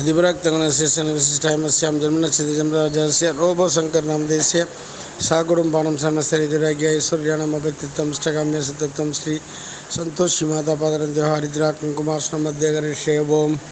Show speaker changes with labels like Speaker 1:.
Speaker 1: அதிபராக்தங்கனசேஷன் விசிஷ்டாயமஸ்யாம் ஜன்மனசிதிஜம்ராஜாசிய robot Shankar நாமதேசிய சாகுடும் பானம் சமஸ்தரிதிராகிய ஐஸ்வர்யானம் அபத்தித்தம் ஸ்டகாமிய சத்தத்தம் ஸ்ரீ சந்தோஷி மாதா பாதரந்தியோ ஹரித்ரா குங்குமாஷ்ண மத்திய